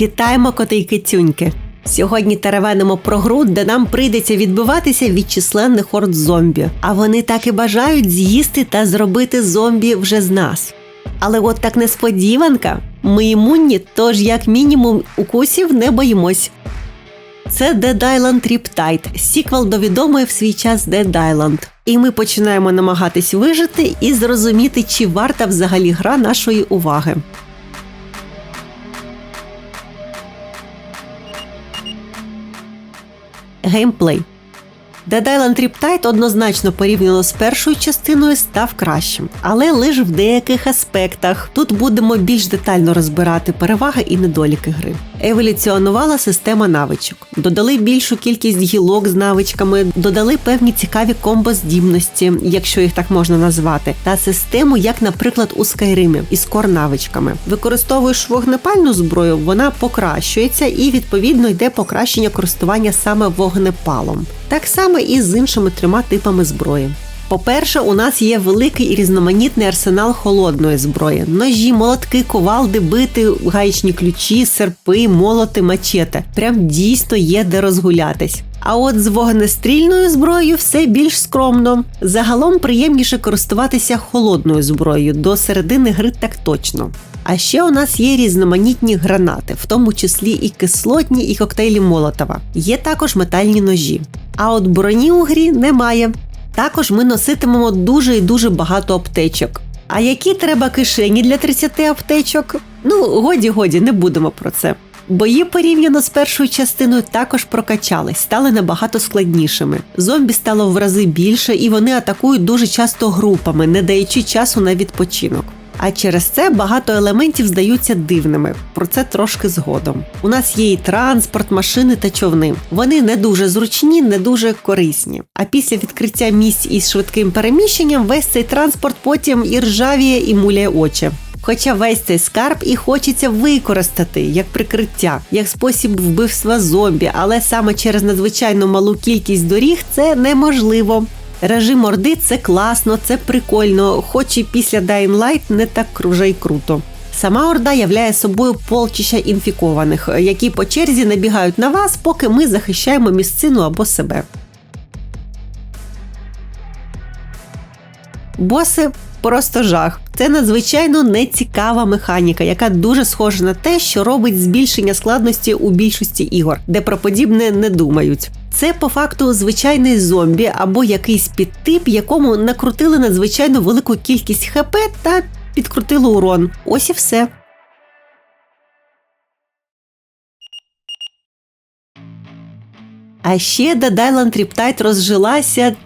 Вітаємо коти й кицюньки! Сьогодні теревенимо про гру, де нам прийдеться відбиватися від численних хорд зомбі. А вони так і бажають з'їсти та зробити зомбі вже з нас. Але от так несподіванка, ми імунні, тож як мінімум укусів не боїмось. Це Dead Island Riptide, сіквел до відомої в свій час Dead Island. І ми починаємо намагатись вижити і зрозуміти, чи варта взагалі гра нашої уваги. Геймплей. Dead Island Riptide однозначно порівняно з першою частиною став кращим, але лише в деяких аспектах. Тут будемо більш детально розбирати переваги і недоліки гри. Еволюціонувала система навичок, додали більшу кількість гілок з навичками, додали певні цікаві комбоздібності, якщо їх так можна назвати, та систему, як, наприклад, у Скайримі із кор навичками. Використовуєш вогнепальну зброю, вона покращується і відповідно йде покращення користування саме вогнепалом. Так само і з іншими трьома типами зброї. По-перше, у нас є великий і різноманітний арсенал холодної зброї: ножі, молотки, ковалди, бити, гаєчні ключі, серпи, молоти, мачете. Прям дійсно є де розгулятись. А от з вогнестрільною зброєю все більш скромно. Загалом приємніше користуватися холодною зброєю до середини гри так точно. А ще у нас є різноманітні гранати, в тому числі і кислотні, і коктейлі Молотова. Є також метальні ножі. А от броні у грі немає. Також ми носитимемо дуже і дуже багато аптечок. А які треба кишені для 30 аптечок? Ну, годі, годі, не будемо про це. Бої порівняно з першою частиною також прокачались, стали набагато складнішими. Зомбі стало в рази більше, і вони атакують дуже часто групами, не даючи часу на відпочинок. А через це багато елементів здаються дивними. Про це трошки згодом. У нас є і транспорт, машини та човни. Вони не дуже зручні, не дуже корисні. А після відкриття місць із швидким переміщенням весь цей транспорт потім і ржавіє, і муляє очі. Хоча весь цей скарб і хочеться використати як прикриття, як спосіб вбивства зомбі, але саме через надзвичайно малу кількість доріг це неможливо. Режим Орди це класно, це прикольно, хоч і після Dying Light не так вже й круто. Сама Орда являє собою полчища інфікованих, які по черзі набігають на вас, поки ми захищаємо місцину або себе. Боси просто жах. Це надзвичайно нецікава механіка, яка дуже схожа на те, що робить збільшення складності у більшості ігор, де про подібне не думають. Це по факту звичайний зомбі або якийсь підтип, якому накрутили надзвичайно велику кількість ХП та підкрутили урон. Ось і все. А ще Island Riptide розжилася,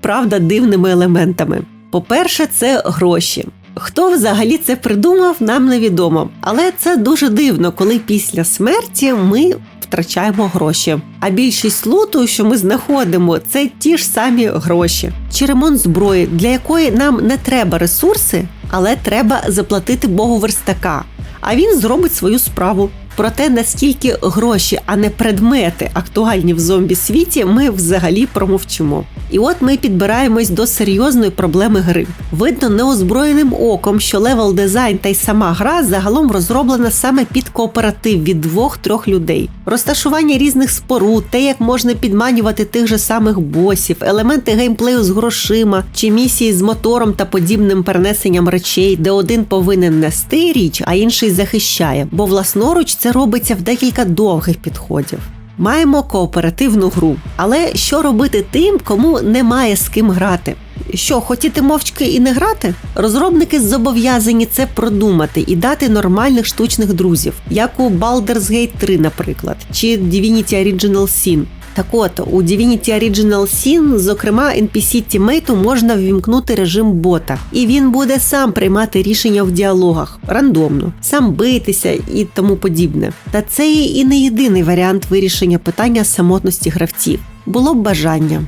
правда, дивними елементами. По-перше, це гроші. Хто взагалі це придумав, нам невідомо. Але це дуже дивно, коли після смерті ми втрачаємо гроші. А більшість луту, що ми знаходимо, це ті ж самі гроші. Чи ремонт зброї, для якої нам не треба ресурси, але треба заплатити Богу верстака. А він зробить свою справу. Про те, наскільки гроші, а не предмети актуальні в зомбі світі, ми взагалі промовчимо. І от ми підбираємось до серйозної проблеми гри. Видно неозброєним оком, що левел дизайн та й сама гра загалом розроблена саме під кооператив від двох-трьох людей. Розташування різних споруд, те, як можна підманювати тих же самих босів, елементи геймплею з грошима чи місії з мотором та подібним перенесенням речей, де один повинен нести річ, а інший захищає. Бо власноруч це робиться в декілька довгих підходів. Маємо кооперативну гру. Але що робити тим, кому немає з ким грати? Що, хотіти мовчки і не грати? Розробники зобов'язані це продумати і дати нормальних штучних друзів, як у Baldur's Gate 3, наприклад, чи Divinity Original Sin. Так от, у Divinity Original Sin, зокрема, NPC тімейту можна ввімкнути режим бота, і він буде сам приймати рішення в діалогах рандомно, сам битися і тому подібне. Та це і не єдиний варіант вирішення питання самотності гравців. Було б бажання.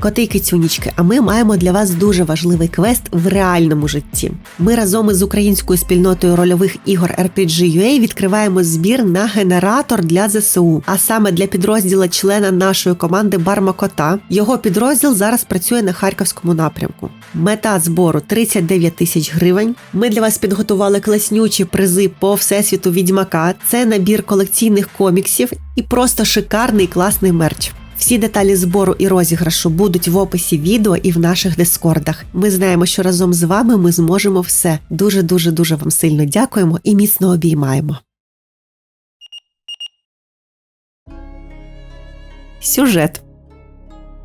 Коти кицюнічки, а ми маємо для вас дуже важливий квест в реальному житті. Ми разом із українською спільнотою рольових ігор RPG.ua відкриваємо збір на генератор для ЗСУ, а саме для підрозділу члена нашої команди Барма Кота. Його підрозділ зараз працює на харківському напрямку. Мета збору 39 тисяч гривень. Ми для вас підготували класнючі призи по всесвіту відьмака. Це набір колекційних коміксів і просто шикарний класний мерч. Всі деталі збору і розіграшу будуть в описі відео і в наших дискордах. Ми знаємо, що разом з вами ми зможемо все. Дуже дуже дуже вам сильно дякуємо і міцно обіймаємо. Сюжет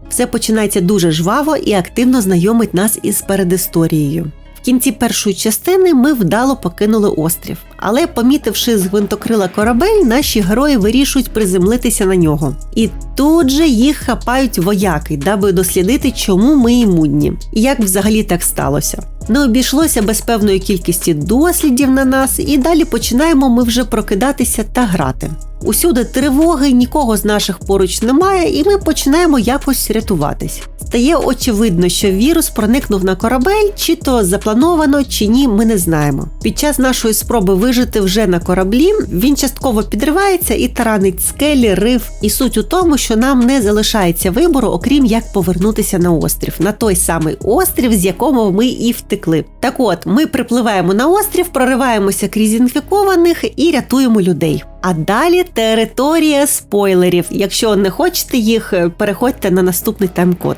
все починається дуже жваво і активно знайомить нас із передісторією. В кінці першої частини ми вдало покинули острів, але, помітивши з гвинтокрила корабель, наші герої вирішують приземлитися на нього. І тут же їх хапають вояки, даби дослідити, чому ми імунні, і як взагалі так сталося. Не обійшлося без певної кількості дослідів на нас, і далі починаємо ми вже прокидатися та грати. Усюди тривоги, нікого з наших поруч немає, і ми починаємо якось рятуватись. Стає очевидно, що вірус проникнув на корабель, чи то заплановано, чи ні, ми не знаємо. Під час нашої спроби вижити вже на кораблі він частково підривається і таранить скелі, риф. І суть у тому, що нам не залишається вибору, окрім як повернутися на острів, на той самий острів, з якого ми і втекли. Так от ми припливаємо на острів, прориваємося крізь інфікованих і рятуємо людей. А далі територія спойлерів. Якщо не хочете їх, переходьте на наступний тайм-код.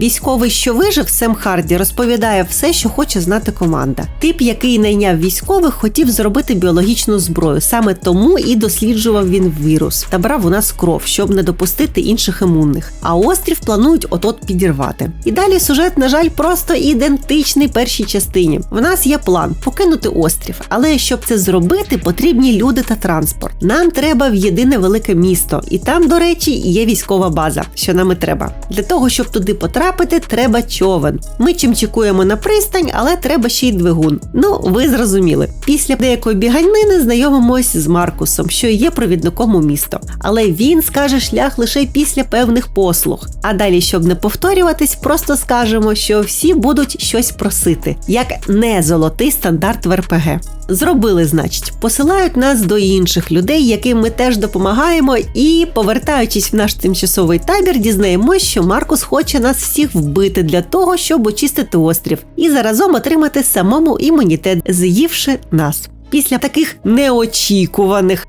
Військовий, що вижив, Сем Харді розповідає все, що хоче знати команда. Тип, який найняв військових, хотів зробити біологічну зброю. Саме тому і досліджував він вірус та брав у нас кров, щоб не допустити інших імунних. А острів планують от-от підірвати. І далі сюжет, на жаль, просто ідентичний першій частині. В нас є план покинути острів, але щоб це зробити, потрібні люди та транспорт. Нам треба в єдине велике місто, і там, до речі, є військова база, що нам і треба. Для того, щоб туди потрапити, потрапити, треба човен. Ми чимчикуємо на пристань, але треба ще й двигун. Ну, ви зрозуміли. Після деякої біганини знайомимось з Маркусом, що є провідником у місто. Але він скаже шлях лише після певних послуг. А далі, щоб не повторюватись, просто скажемо, що всі будуть щось просити, як не золотий стандарт в РПГ. Зробили, значить, посилають нас до інших людей, яким ми теж допомагаємо, і, повертаючись в наш тимчасовий табір, дізнаємось, що Маркус хоче нас всіх вбити для того, щоб очистити острів, і заразом отримати самому імунітет, з'ївши нас. Після таких неочікуваних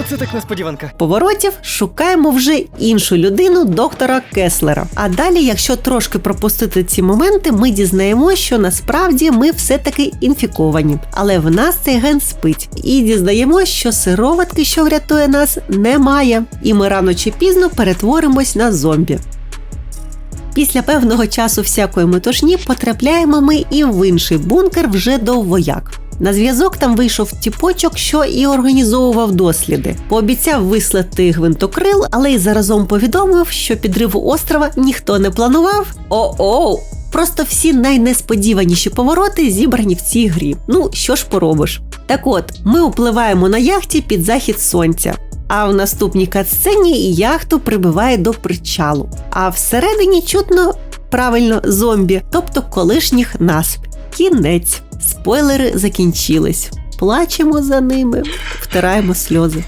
Оце так несподіванка. поворотів шукаємо вже іншу людину, доктора Кеслера. А далі, якщо трошки пропустити ці моменти, ми дізнаємося, що насправді ми все-таки інфіковані. Але в нас цей ген спить. І дізнаємось, що сироватки, що врятує нас, немає. І ми рано чи пізно перетворимось на зомбі. Після певного часу всякої метушні потрапляємо ми і в інший бункер вже до вояк. На зв'язок там вийшов тіпочок, що і організовував досліди. Пообіцяв вислати гвинтокрил, але й заразом повідомив, що підриву острова ніхто не планував. О-оу! Просто всі найнесподіваніші повороти зібрані в цій грі. Ну що ж поробиш? Так от, ми upливаємо на яхті під захід сонця. А в наступній катсцені яхту прибиває до причалу. А всередині чутно правильно зомбі, тобто колишніх нас. Кінець. Спойлери закінчились. Плачемо за ними, втираємо сльози.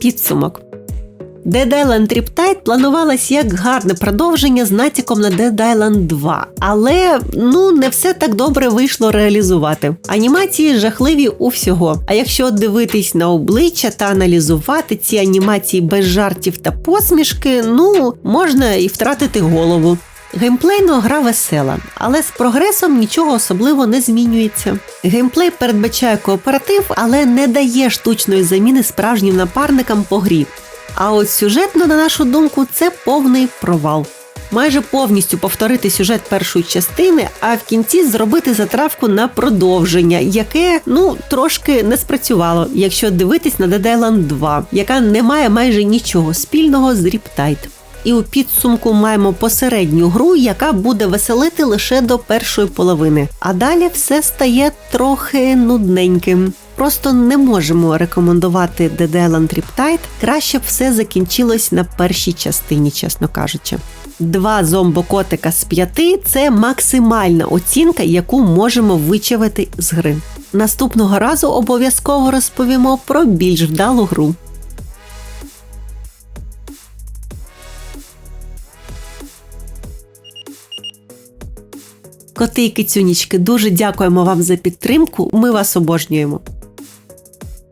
Підсумок. Dead Island Triptide планувалась як гарне продовження з натяком на Dead Island 2, але ну не все так добре вийшло реалізувати. Анімації жахливі у всього. А якщо дивитись на обличчя та аналізувати ці анімації без жартів та посмішки, ну можна і втратити голову. Геймплейно гра весела, але з прогресом нічого особливо не змінюється. Геймплей передбачає кооператив, але не дає штучної заміни справжнім напарникам по грі. А от сюжетно, на нашу думку, це повний провал. Майже повністю повторити сюжет першої частини, а в кінці зробити затравку на продовження, яке ну трошки не спрацювало, якщо дивитись на Dead Island 2, яка не має майже нічого спільного з Riptide. І у підсумку маємо посередню гру, яка буде веселити лише до першої половини. А далі все стає трохи нудненьким. Просто не можемо рекомендувати Riptide. Краще б все закінчилось на першій частині, чесно кажучи. Два зомбокотика з п'яти це максимальна оцінка, яку можемо вичавити з гри. Наступного разу обов'язково розповімо про більш вдалу гру. Коти і кицюнічки, дуже дякуємо вам за підтримку. Ми вас обожнюємо.